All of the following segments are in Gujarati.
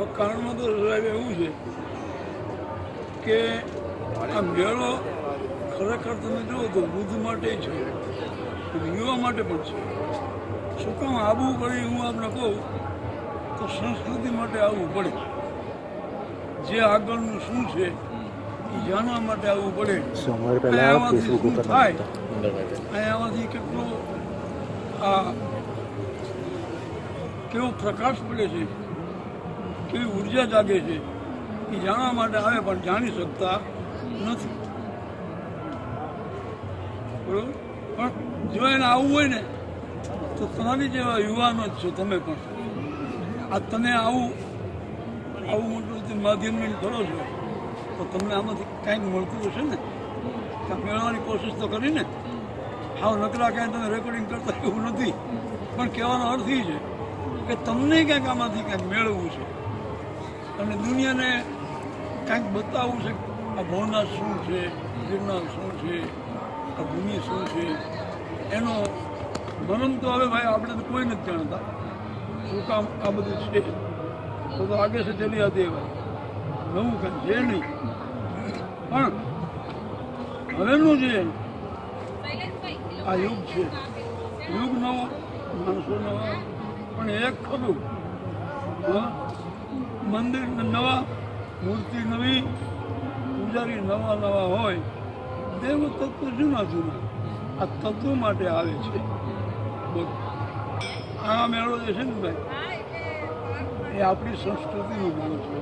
હવે કારણમાં તો સાહેબ એવું છે કે આ મેળો ખરેખર તમે જુઓ તો વૃદ્ધ માટે છે યુવા માટે પણ છે. શું કામ આવવું પડે હું આપને કહું તો સંસ્કૃતિ માટે આવવું પડે. જે આગળનું શું છે એ જાણવા માટે આવવું પડે. આમાંથી શું થાય? આમાંથી કેટલો આ કેવો પ્રકાશ પડે છે? કેવી ઊર્જા જાગે છે એ જાણવા માટે આવે પણ જાણી શકતા નથી. બરોબર? પણ જો એને આવવું હોય ને, તો તમારી જેવા યુવાનો જ છો તમે પણ. આ તમે આવું આવું મોટું માધ્યમની કરો છો, તો તમને આમાંથી કાંઈક મળતું હશે ને? કાંઈક મેળવવાની કોશિશ તો કરી ને? હાવ નકરા કાંઈ તમે રેકોર્ડિંગ કરતા એવું નથી. પણ કહેવાનો અર્થ એ છે કે તમને ક્યાંક આમાંથી કાંઈક મેળવવું છે. અને દુનિયાને કાંઈક બતાવવું છે આ ભવનાથ શું છે, ગિરનાર શું છે, આ ભૂમિ શું છે? એનો ભરમ તો હવે ભાઈ આપણે તો કોઈ નથી જાણતા. શું કામ આ બધું છે? તો તો આગે છે ચલી આતી ભાઈ નવું કંઈ છે નહીં. પણ હવેનું જે આ યુગ છે યુગ નવો માણસો નવા પણ એક ખરું હા? મંદિર નવા મૂર્તિ નવી, પૂજારી નવા નવા હોય, દેવ તત્વ જૂના જૂના, આ તત્વ માટે આવે છે. આ મેળો જે છે ને ભાઈ, એ આપણી સંસ્કૃતિનો મેળો છે.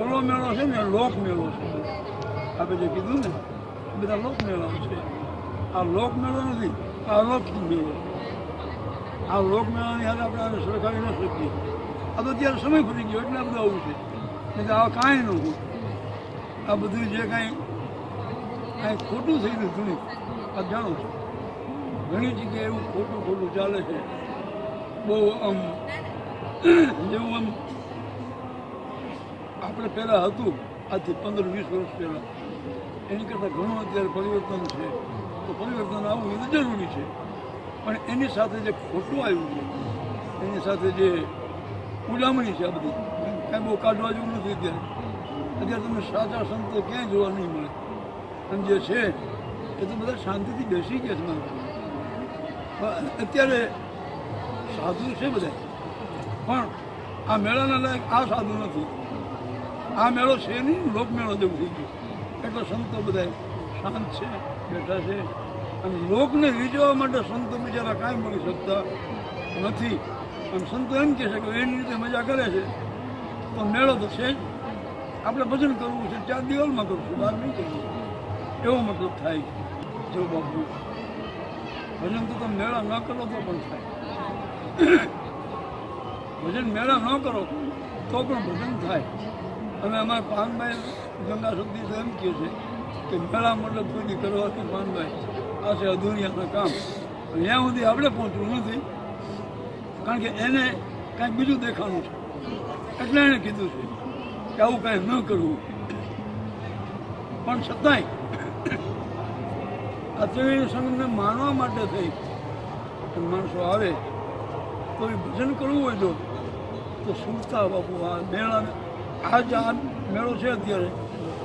ઓલો મેળો છે ને, લોક મેળો છે. આપણે જે કીધું ને બધા લોક મેળાઓ છે. આ લોક મેળો નથી, આ અલૌકિક મેળો. આ લોક મેળાની હારે આપણે આને સરખાવી ન શકીએ. આ તો અત્યારે સમય ફરી ગયો, એટલે આ બધું આવું છે. તો આ કાંઈ હોય. આ બધું જે કાંઈ કાંઈ ખોટું થઈ ગયું ઘણું. આ જાણો છો. ઘણી જગ્યાએ એવું ખોટું ખોટું ચાલે છે. બહુ આમ, જેવું આમ આપણે પહેલાં હતું, આજથી પંદર વીસ વર્ષ પહેલાં. એની કરતાં ઘણું અત્યારે પરિવર્તન છે. તો પરિવર્તન આવવું એ જરૂરી છે. પણ એની સાથે જે ખોટું આવ્યું છે, એની સાથે જે ઉડામણી છે આ બધી. કાંઈ બહુ કાઢવા જેવું નથી અત્યારે. અત્યારે તમને સાચા સંતો ક્યાંય જોવા નહીં મળે. અને જે છે, એ તો બધા શાંતિથી બેસી ગયા છે અત્યારે સાધુ છે બધા. પણ આ મેળાના લાયક આ સાધુ નથી. આ મેળો છે નહીં, લોકમેળો જેવું થઈ ગયો. એટલે સંતો બધા શાંત છે, બેઠા છે. અને લોકને રીઝવવા માટે સંતો બિચારા કાંઈ મળી શકતા નથી. અને સંતો એમ કહે છે કે એની રીતે મજા કરે છે. તો મેળો તો છે જ. આપણે ભજન કરવું છે ચાર દિવાલમાં કરશું બહાર નહીં કરવું એવો મતલબ થાય છે. જો બાપુ, ભજન તો તમે મેળા ન કરો તો પણ થાય. ભજન મેળા ન કરો તો પણ ભજન થાય. અને અમારા પાનભાઈ ગંગા શક્તિ તો એમ કહે છે કે મેળા મતલબ સુધી કરવાથી પાનભાઈ, આ છે અધૂરિયાના કામ. ત્યાં સુધી આપણે પહોંચવું નથી. કારણ કે એને કાંઈક બીજું દેખાણું છે. એટલે એણે કીધું છે કે આવું કાંઈ ન કરવું. પણ છતાંય આ ત્રિવેણી સંઘને માનવા માટે થઈ કે માણસો આવે તો એ ભજન કરવું હોય જો તો સુરતા બાપુ આ મેળા જ આ મેળો છે અત્યારે,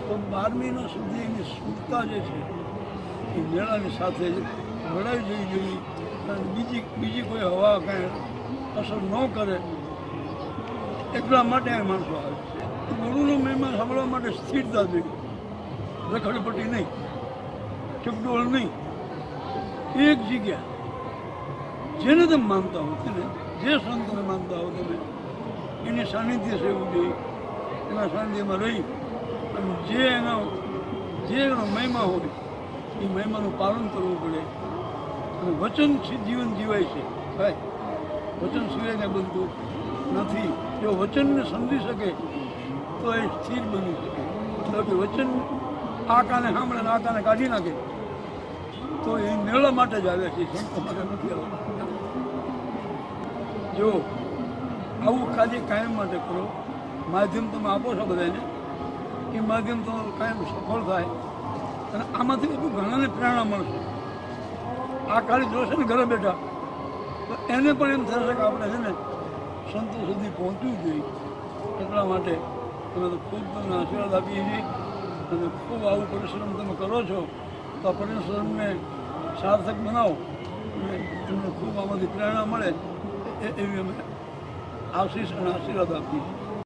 તો બારમીના સુધી એની સુરતા જે છે, એ મેળાની સાથે જ લડાઈ જવી જોઈએ બીજી બીજી કોઈ હવા કાંઈ અસર ન કરે, એટલા માટે આ માણસો આવે ગુરુનો મહિમા સાંભળવા માટે સ્થિરતા જોઈએ રખડપટ્ટી નહીં, ચકડોળ નહીં. એક જગ્યા, જેને તમે માનતા હો તેને, જે સંતને માનતા હો તમે, એની સાનિધ્ય સેવું જોઈએ. એના સાનિધ્યમાં રહી અને જે એનો જે એનો મહિમા હોય, એ મહિમાનું પાલન કરવું પડે. અને વચન જીવન જીવાય છે. ભાઈ વચન સિવાય કાંઈ બનતું નથી. જો વચનને સમજી શકે, તો એ સ્થિર બની શકે. કે વચન આ કાને સાંભળે આ કાને કાઢી નાખે, તો એ નિર્ણય માટે જ આવ્યા છે. સંતો માટે નથી આવતા. જો આવું કાર્ય કાયમ માટે કરો, માધ્યમ તમે આપો છો બધાને, એ માધ્યમ તો કાયમ સફળ થાય. અને આમાંથી બધું ઘણાને પ્રેરણા મળશે. આ ખાલી જોશે ને ઘરે બેઠા એને પણ એમ થશે કે આપણે છે ને સંતો સુધી પહોંચવું જોઈએ. એટલા માટે તમે તો ખૂબ તમને આશીર્વાદ આપીએ છીએ અને ખૂબ આવું પરિશ્રમ તમે કરો છો, તો આ પરિશ્રમને સાર્થક બનાવો અને તમને ખૂબ આમાંથી પ્રેરણા મળે એવી અમે આશીષ અને આશીર્વાદ આપીએ છીએ.